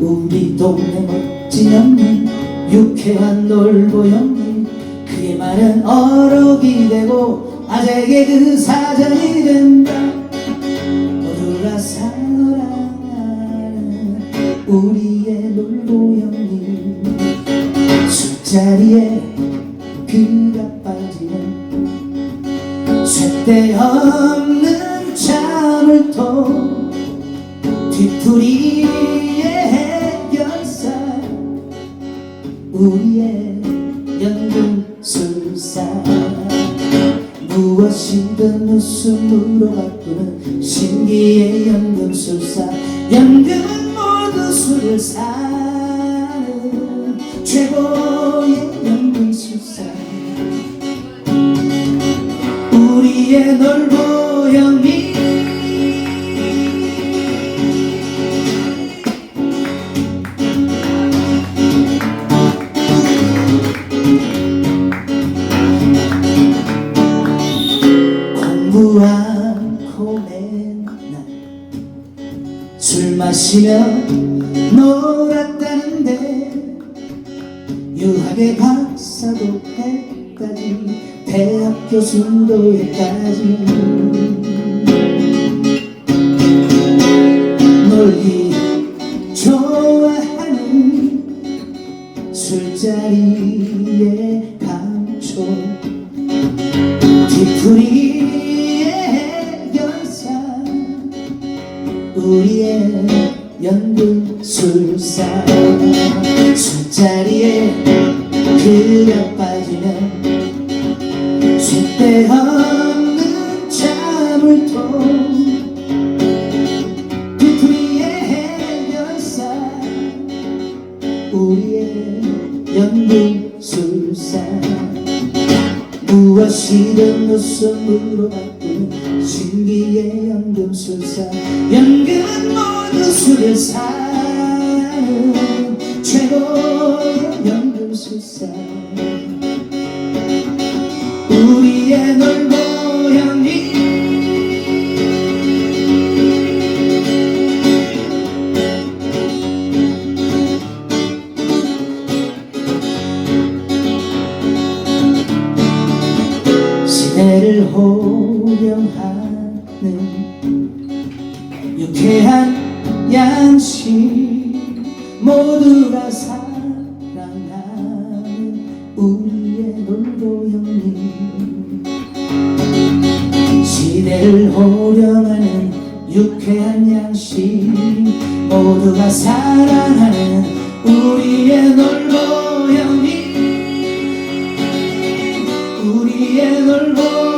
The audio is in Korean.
우리 동네 멋진 형님 유쾌한 놀보 형님 그의 말은 어록이 되고 아재의 그 사전이 된다. 모두가 사랑하는 우리의 놀보 형님 술자리에 그가 빠지는 쇠대 없 우리의 연금술사. 무엇이든 웃음으로 바꾸는 신기의 연금술사. 연금은 모두 술을 사는 최고의 연금술사. 우리의 놀보 형님 술 마시며 놀았다는데 유학의 박사도 했다지 대학 교수도 했다지. 놀기 좋아하는 술자리의 감초 뒤풀이 우리의 연금술사. 술자리에 그려 빠지는 줏대 없는 잠을통. 뒤풀이의 해결사 우리의 연금술사. 무엇이든 웃음으로 신기의 연금술사 연금은 모두 술을 사는 최고의 연금술사. 우리의 놀보 형님 시대를 호령하 는 유쾌한 양식 모두가 사랑하는 우리의 놀보 형님. 시대를 호령하는 유쾌한 양식 모두가 사랑하는 우리의 놀보 형님. 우리의 놀보